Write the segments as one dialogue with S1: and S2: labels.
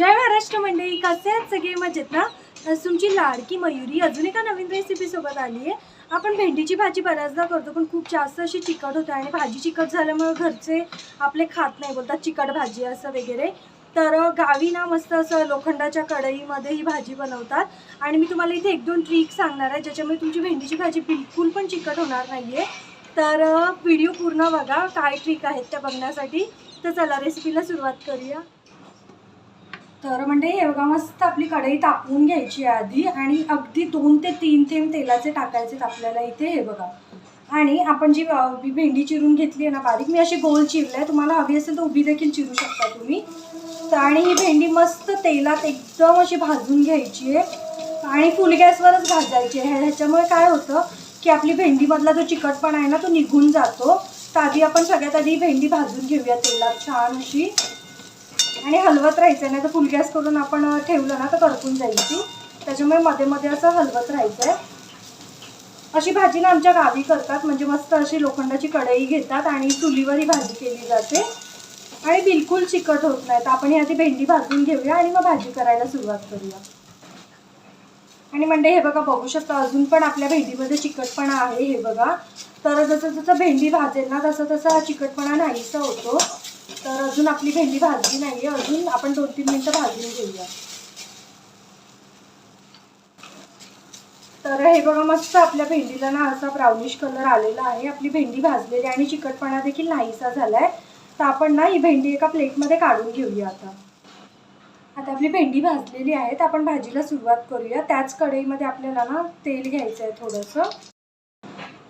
S1: जय महाराष्ट्र मंडळी कसे आहेत सगळे? मजेत ना? आज तुमची लाडकी मयुरी अजून एका नवीन रेसिपी सोबत आली आहे. आपण भेंडीची भाजी बऱ्याचदा करतो पण खूप जास्त अशी चिकट होते आणि भाजी चिकट झाल्यामुळे घरचे आपले खात नाही बोलतात चिकट भाजी असं वगैरे. तर गावी ना मस्त असं लोखंडाच्या कढईमध्ये ही भाजी बनवतात. आणि मी तुम्हाला इथे एक दोन ट्रिक सांगणार आहे ज्याच्यामुळे तुमची भेंडीची भाजी बिलकुल पण चिकट होणार नाही आहे तर व्हिडिओ पूर्ण बघा काय ट्रिक आहेत त्या बघण्यासाठी. तर चला रेसिपीला सुरुवात करूया. तर म्हणजे हे बघा मस्त आपली कढई तापवून घ्यायची आहे आधी आणि अगदी दोन ते तीन थेंब तेलाचे टाकायचे आपल्याला इथे हे बघा. आणि आपण जी भेंडी चिरून घेतली आहे ना बारीक मी अशी गोल चिरली आहे. तुम्हाला हवी असेल तर उभी देखील चिरू शकता तुम्ही. तर आणि ही भेंडी मस्त तेलात एकदम अशी भाजून घ्यायची आहे. आणि फुल गॅसवरच भाजायची आहे. ह्याच्यामुळे काय होतं की आपली भेंडीमधला जो चिकटपणा आहे ना तो निघून जातो. तर आधी आपण सगळ्यात आधी भेंडी भाजून घेऊया तेलात छान अशी. आणि हलवत राहायचं नाही तर फुल गॅस करून आपण ठेवलं ना तर करपून जाईल ती. त्याच्यामुळे मध्ये मध्ये असं हलवत राहायचं आहे अशी भाजी ना आमच्या गावी करतात म्हणजे मस्त अशी लोखंडाची कढई घेतात आणि चुलीवर ही भाजी केली जाते. आणि बिलकुल चिकट होत नाही. तर आपण ही आधी भेंडी भाजून घेऊया आणि मग भाजी करायला सुरुवात करूया. आणि म्हणजे हे बघा बघू शकता अजून पण आपल्या भेंडीमध्ये चिकटपणा आहे हे बघा. तर जसं जसं भेंडी भाजेल ना तसं तसं हा चिकटपणा नाहीसा होतो. तर अजून आपली भेंडी भाजली नाही आहे अजून आपण दोन तीन मिनटं भाजून घेऊया. तर हे बघा मस्त आपल्या भेंडीला ना असा ब्राउनिश कलर आलेला आहे. आपली भेंडी भाजलेली आणि चिकटपणा देखील नाहीसा झालाय. तर आपण ना ही भेंडी एका प्लेटमध्ये काढून घेऊया आता. आता आपली भेंडी भाजलेली आहे. तर आपण भाजीला सुरुवात करूया. त्याच कढईमध्ये आपल्याला ना तेल घ्यायचं आहे थोडंसं.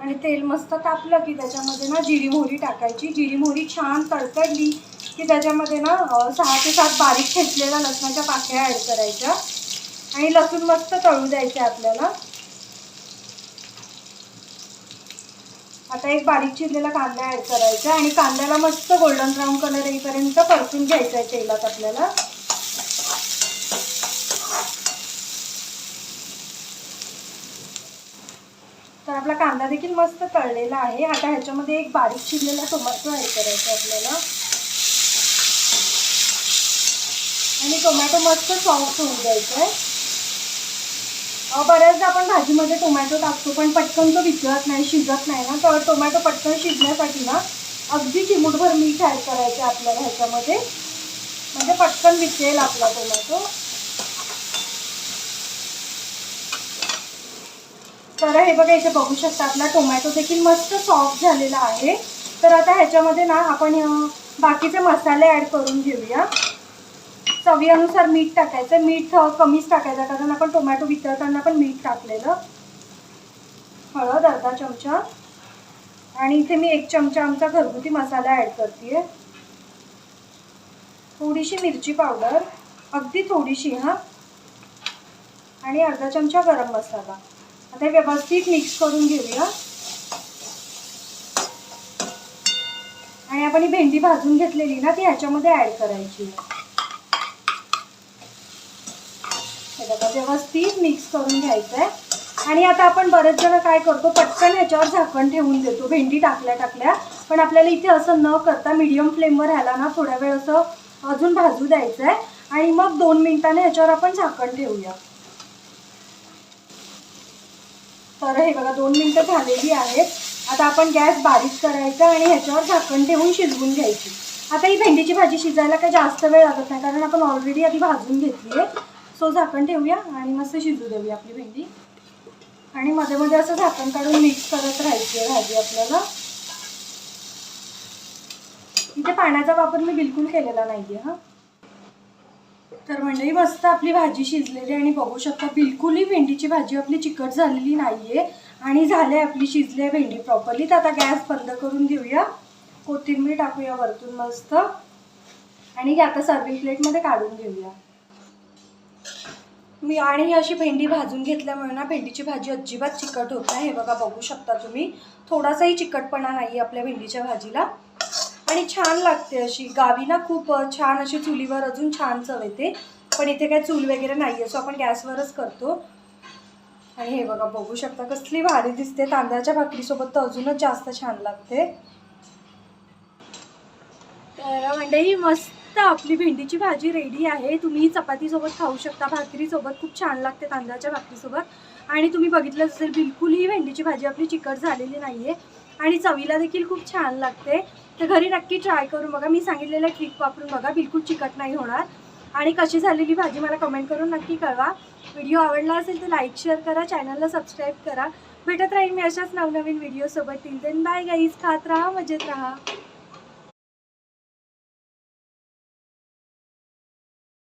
S1: आणि तेल मस्त तापलं की त्याच्यामध्ये ना जिरी मोहरी टाकायची. जिरी मोहरी छान तडतडली की त्याच्यामध्ये ना सहा ते सात बारीक ठेचलेल्या लसणाच्या पाकळ्या ॲड करायच्या. आणि लसूण मस्त तळू द्यायचं आपल्याला. आता एक बारीक चिरलेला कांदा ॲड करायचा आणि कांद्याला मस्त गोल्डन ब्राऊन कलर येईपर्यंत परतून घ्यायचा आहे तेलात आपल्याला. तर आपला कांदा देखील मस्त तळलेला आहे. आता ह्याच्यामध्ये एक बारीक चिरलेला टोमॅटो ॲड करायचा आपल्याला. आणि टोमॅटो मस्त सॉफ्ट होऊन द्यायचा आहे बऱ्याचदा आपण भाजीमध्ये टोमॅटो टाकतो पण पटकन तो वितळत नाही शिजत नाही ना. तर टोमॅटो पटकन शिजण्यासाठी ना अगदी चिमूटभर मीठ ॲड करायचं आहे आपल्याला ह्याच्यामध्ये. म्हणजे पटकन विचेल आपला टोमॅटो. तर हे बघा इथे बघू शकता आपला टोमॅटो देखील मस्त सॉफ्ट झालेला आहे. तर आता ह्याच्यामध्ये ना आपण बाकीचे मसाले ॲड करून घेऊया. चवीनुसार मीठ टाकायचं. मीठ कमीच टाकायचं कारण आपण टोमॅटो वितळताना पण मीठ टाकलेलं. हळद अर्धा चमचा. आणि इथे मी एक चमचा आमचा घरगुती मसाला ॲड करते थोडीशी मिरची पावडर अगदी थोडीशी हां. आणि अर्धा चमचा गरम मसाला. आता हे व्यवस्थित मिक्स करून घेऊया. आणि आपण ही भेंडी भाजून घेतलेली ना ती ह्याच्यामध्ये ॲड करायची. व्यवस्थित मिक्स करून घ्यायचं आहे आणि आता आपण बरेच जण काय करतो पटकन ह्याच्यावर झाकण ठेवून देतो भेंडी टाकल्या टाकल्या. पण आपल्याला इथे असं न करता मीडियम फ्लेमवर ह्याला ना थोड्या वेळ असं अजून भाजू द्यायचं आहे आणि मग दोन मिनिटाने ह्याच्यावर आपण झाकण ठेवूया. तर हे बघा दोन मिनटं झालेली आहेत. आता आपण गॅस बारीक करायचा आणि ह्याच्यावर झाकण ठेवून शिजवून घ्यायची. आता ही भेंडीची भाजी शिजायला काही जास्त वेळ लागत नाही कारण आपण ऑलरेडी आधी भाजून घेतली आहे. सो झाकण ठेवूया आणि मस्त शिजू देऊया आपली भेंडी. आणि मध्ये मध्ये असं झाकण काढून मिक्स करत राहायची आहे भाजी आपल्याला. इथे पाण्याचा वापर मी बिलकुल केलेला नाही आहे हां. तर मंडळी मस्त आपली भाजी शिजलेली आणि बघू शकता बिलकुलही भेंडीची भाजी आपली चिकट झालेली नाही आहे आणि झाले आहे आपली शिजली आहे भेंडी प्रॉपरली तर आता गॅस बंद करून घेऊया. कोथिंबीर टाकूया वरतून मस्त. आणि आता सर्विंग प्लेटमध्ये काढून घेऊया. मी आणि ही अशी भेंडी भाजून घेतल्यामुळे ना भेंडीची भाजी अजिबात चिकट होत नाही. हे बघा बघू शकता तुम्ही. थोडासाही चिकटपणा नाही आपल्या भेंडीच्या भाजीला. आणि छान लागते अशी. गावी ना खूप छान अशी चुलीवर अजून छान चव येते. पण इथे काय चूल वगैरे नाही आहे सो आपण गॅसवरच करतो. आणि हे बघा बघू शकता कसली भारी दिसते. तांदळाच्या भाकरीसोबत तर अजूनच जास्त छान लागते. तर मंडळी मस्त मस्त आपली भेंडीची भाजी रेडी आहे. तुम्ही चपातीसोबत खाऊ शकता. भाकरीसोबत खूप छान लागते तांदळाच्या भाकरीसोबत. आणि तुम्ही बघितलं असेल बिलकुलही भेंडीची भाजी आपली चिकट झालेली नाही आहे आणि चवीला देखील खूप छान लागते. तर घरी नक्की ट्राय करून बघा. मी सांगितलेलं ट्रिक वापरून बघा. बिलकुल चिकट नाही होणार. आणि कशी झालेली भाजी मला कमेंट करून नक्की कळवा. व्हिडिओ आवडला असेल तर लाईक शेअर करा. चॅनलला सबस्क्राईब करा. भेटत राहील मी अशाच नवनवीन व्हिडिओसोबत टिल देन बाय गाईज खात राहा मजेत राहा.